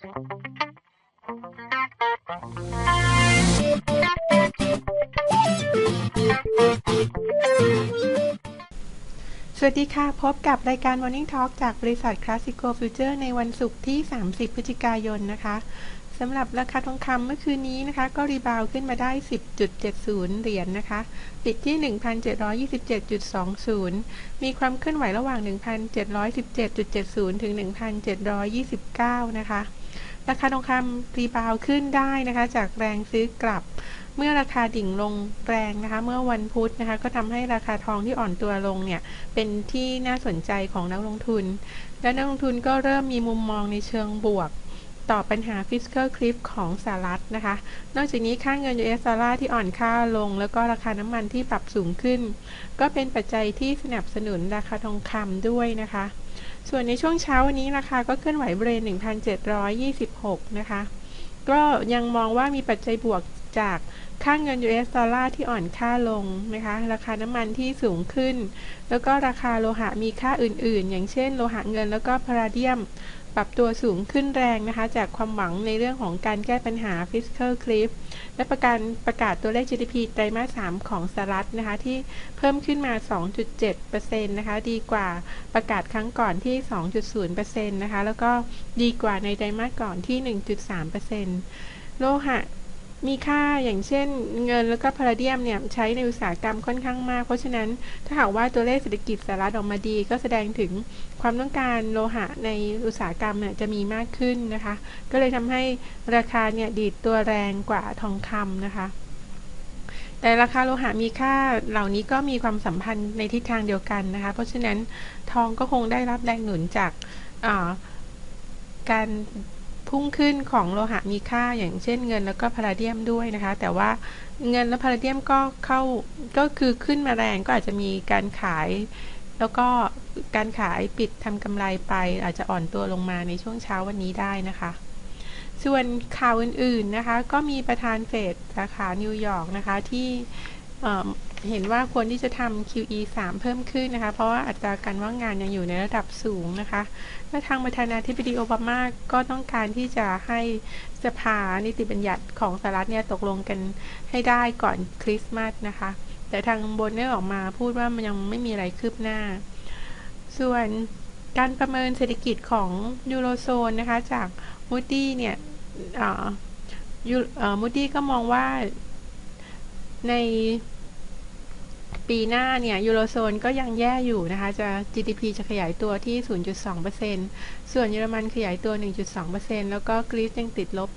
สวัสดีค่ะ พบกับรายการ Morning Talk จากบริษัท Classico Future ในวันศุกร์ที่ 30 พฤศจิกายนนะคะสำหรับราคาทองคำเมื่อคืนนี้นะคะ ก็รีบาวขึ้นมาได้ 10.70 เหรียญนนะคะ ปิดที่ 1,727.20 มีความเคลื่อนไหวระหว่าง 1,717.70 ถึง 1,729 นะคะ ราคาทองคำรีบาวขึ้นได้นะคะ จากแรงซื้อกลับ เมื่อราคาดิ่งลงแรงนะคะ เมื่อวันพุธนะคะ ก็ทำให้ราคาทองที่อ่อนตัวลงเนี่ย เป็นที่น่าสนใจของนักลงทุน และนักลงทุนก็เริ่มมีมุมมองในเชิงบวกต่อปัญหา fiscal cliff ของสหรัฐนะคะ นอกจากนี้ค่าเงิน US ดอลลาร์ที่อ่อนค่าลง แล้วก็ราคาน้ำมันที่ปรับสูงขึ้น ก็เป็นปัจจัยที่สนับสนุนราคาทองคำด้วยนะคะ ส่วนในช่วงเช้าวันนี้ราคาก็เคลื่อนไหวบริเวณ1,726 นะคะ ก็ยังมองว่ามีปัจจัยบวกจากค่าเงิน US ดอลลาร์ที่อ่อนค่าลงนะคะ ราคาน้ำมันที่สูงขึ้น แล้วก็ราคาโลหะมีค่าอื่นๆ อย่างเช่นโลหะเงินแล้วก็พาราเดียม ปรับตัวสูงขึ้นแรงนะคะ จากความหวังในเรื่องของการแก้ปัญหา fiscal cliff และประการประกาศตัวเลข GDP ไตรมาส 3 ของสหรัฐนะคะ ที่เพิ่มขึ้นมา 2.7%นะคะ ดีกว่าประกาศครั้งก่อนที่ 2.0%นะคะ แล้วก็ดีกว่าในไตรมาสก่อนที่ 1.3%โลหะ มีค่าอย่างเช่นเงินแล้วก็พาราเดียมเนี่ยใช้ในอุตสาหกรรมค่อนข้างมาก เพราะฉะนั้นถ้าหากว่าตัวเลขเศรษฐกิจสหรัฐออกมาดี ก็แสดงถึงความต้องการโลหะในอุตสาหกรรมเนี่ยจะมีมากขึ้นนะคะ ก็เลยทำให้ราคาเนี่ยดีดตัวแรงกว่าทองคำนะคะแต่ราคาโลหะมีค่าเหล่านี้ก็มีความสัมพันธ์ในทิศทางเดียวกันนะคะ เพราะฉะนั้นทองก็คงได้รับแรงหนุนจากการ พุ่งขึ้นของโลหะมีค่าอย่างเช่นเงินแล้วก็พาราเดียมด้วยนะคะ แต่ว่าเงินและพาราเดียมก็เข้าก็คือขึ้นมาแรงก็อาจจะมีการขาย แล้วก็การขายปิดทำกำไรไป อาจจะอ่อนตัวลงมาในช่วงเช้าวันนี้ได้นะคะ ส่วนข่าวอื่นๆนะคะ ก็มีประธานเฟดสาขานิวยอร์กนะคะที่ เห็นว่าควรที่จะทำ QE 3 เพิ่มขึ้นนะคะ เพราะว่าอัตราการว่างงานยังอยู่ในระดับสูงนะคะและทางประธานาธิบดีโอบามาก็ต้องการที่จะให้สภานิติบัญญัติของสหรัฐเนี่ยตกลงกันให้ได้ก่อนคริสต์มาสนะคะ แต่ทางบนได้ออกมาพูดว่ามันยังไม่มีอะไรคืบหน้า ส่วนการประเมินเศรษฐกิจของยูโรโซนนะคะ จากมูดี้เนี่ยมูดี้ก็มองว่า ในปีหน้าเนี่ยยูโรโซนก็ยังแย่อยู่นะคะ จะ GDP จะขยายตัวที่ 0.2%ส่วนเยอรมันขยายตัว 1.2%แล้วก็กรีซยังติดลบ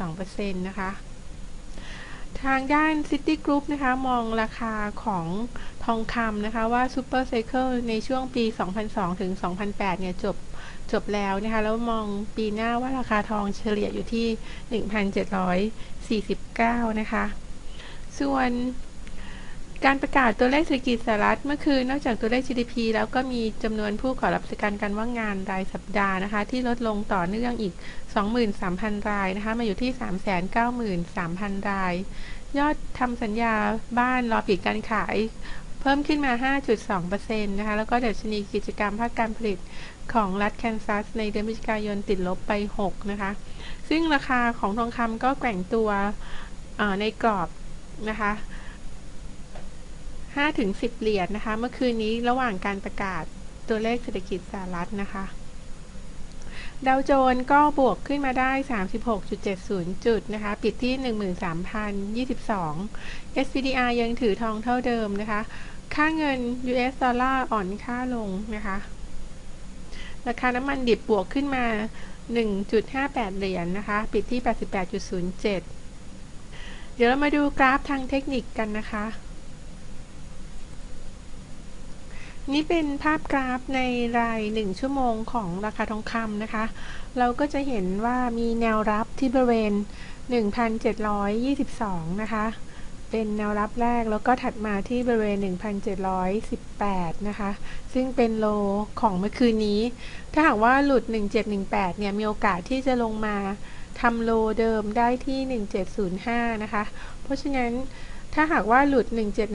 4.2%นะคะทางด้าน City Group นะคะ มองราคาของทองคำนะคะ ว่า Super Cycle ในช่วงปี 2002 ถึง 2008 เนี่ย จบจบแล้วนะคะ แล้วมองปีหน้าว่าราคาทองเฉลี่ยอยู่ที่ 1,749 นะคะ ส่วนการประกาศตัวเลขเศรษฐกิจสหรัฐเมื่อคืนนอกจากตัวเลข GDP แล้วก็มีจำนวนผู้ขอรับประกันการว่างงานรายสัปดาห์นะคะ ที่ลดลงต่อเนื่องอีก 23,000 รายนะคะ มาอยู่ที่ 393,000 ราย ยอดทำสัญญาบ้านรอปิดการขายเพิ่มขึ้นมา 5.2%นะคะ แล้วก็ดัชนีกิจกรรมภาคการผลิตของรัฐแคนซัส ในเดือนพฤศจิกายนติดลบไป 6 นะคะ ซึ่งราคาของทองคำก็แกว่งตัวในกรอบ นะคะ5ถึง10 เหรียญนนะคะ เมื่อคืนนี้ระหว่างการประกาศตัวเลขเศรษฐกิจสหรัฐนะคะ ดาวโจนก็บวกขึ้นมาได้ 36.70 จุดนะคะ ปิดที่ 13,022 SPDR ยังถือทองเท่าเดิมนะคะ ค่าเงิน US ดอลลาร์อ่อนค่าลงนะคะ ราคาน้ำมันดิบบวกขึ้นมา 1.58 เหรียญนนะคะ ปิดที่ 88.07 เดี๋ยวเรามาดูกราฟทางเทคนิคกันนะคะ นี่เป็นภาพกราฟในราย 1 ชั่วโมงของราคาทองคำนะคะ เราก็จะเห็นว่ามีแนวรับที่บริเวณ 1,722 นะคะ เป็นแนวรับแรกแล้วก็ถัดมาที่บริเวณ 1,718 นะคะ ซึ่งเป็นโลของเมื่อคืนนี้ ถ้าหากว่าหลุด 1718 เนี่ย มีโอกาสที่จะลงมาทำโลเดิมได้ที่ 1705 นะคะ เพราะฉะนั้นถ้าหากว่าหลุด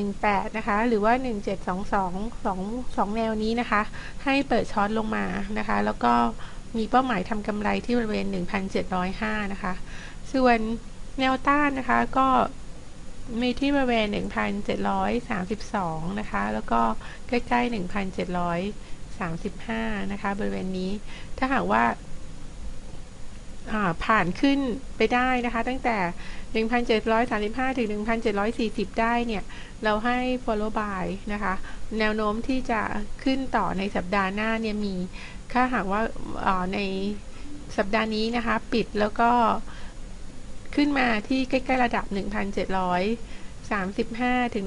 1718 นะคะ หรือว่า 1722 2 2 แนวนี้นะคะ ให้เปิดช็อตลงมานะคะ แล้วก็มีเป้าหมายทำกำไรที่บริเวณ 1,705 นะคะ ส่วนแนวต้านนะคะก็ มีที่บริเวณ 1,732 นะคะ แล้วก็ใกล้ๆ 1,735 นะคะ บริเวณนี้ ถ้าหากว่าผ่านขึ้นไปได้นะคะ ตั้งแต่ 1,735 ถึง 1,740 ได้เนี่ย เราให้ follow by นะคะ แนวโน้มที่จะขึ้นต่อในสัปดาห์หน้าเนี่ยมี ถ้าหากว่าในสัปดาห์นี้นะคะ ปิดแล้วก็ ขึ้นมาที่ใกล้ๆระดับ 1,735 ถึง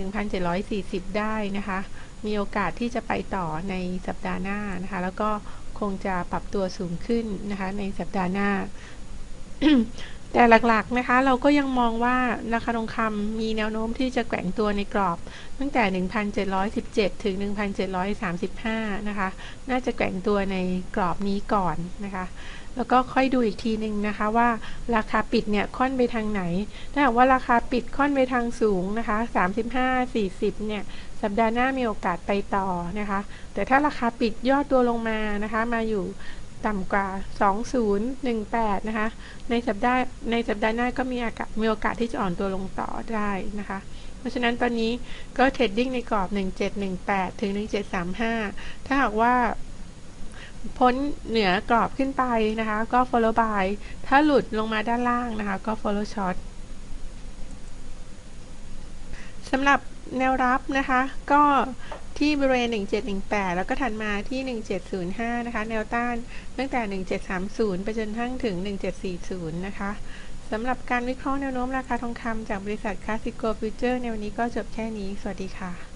1,740 ได้นะคะ มีโอกาสที่จะไปต่อในสัปดาห์หน้านะคะ แล้วก็คงจะปรับตัวสูงขึ้นนะคะในสัปดาห์หน้า แต่หลักๆนะคะเราก็ยังมองว่าราคาทองคำมีแนวโน้มที่จะแกว่งตัวในกรอบ ตั้งแต่ 1,717 ถึง 1,735 นะคะ น่าจะแกว่งตัวในกรอบนี้ก่อนนะคะ แล้วก็ค่อยดูอีกทีหนึ่งนะคะว่าราคาปิดเนี่ยค่อนไปทางไหน ถ้าหากว่าราคาปิดค่อนไปทางสูงนะคะ 35 40 เนี่ยสัปดาห์หน้ามีโอกาสไปต่อนะคะ แต่ถ้าราคาปิดยอดตัวลงมานะคะ มาอยู่ ต่ำกว่า 2018 นะคะ ในสัปดาห์ในสัปดาห์หน้าก็มีโอกาสมีโอกาสที่จะอ่อนตัวลงต่อได้นะคะ เพราะฉะนั้นตอนนี้ก็เทรดดิ้งในกรอบ 1718 ถึง 1735 ถ้าหากว่าพ้นเหนือกรอบขึ้นไปนะคะ ก็ follow buy ถ้าหลุดลงมาด้านล่างนะคะ ก็ follow short สำหรับแนวรับนะคะ ก็ ที่บริเวณ 1718 แล้วก็ถัดมาที่ 1705 นะคะ แนวต้านตั้งแต่ 1730 ไปจนทั้งถึง 1740 นะคะสำหรับการวิเคราะห์แนวโน้มราคาทองคำจากบริษัทคาสิโกฟิวเจอร์ในวันนี้ก็จบแค่นี้ สวัสดีค่ะ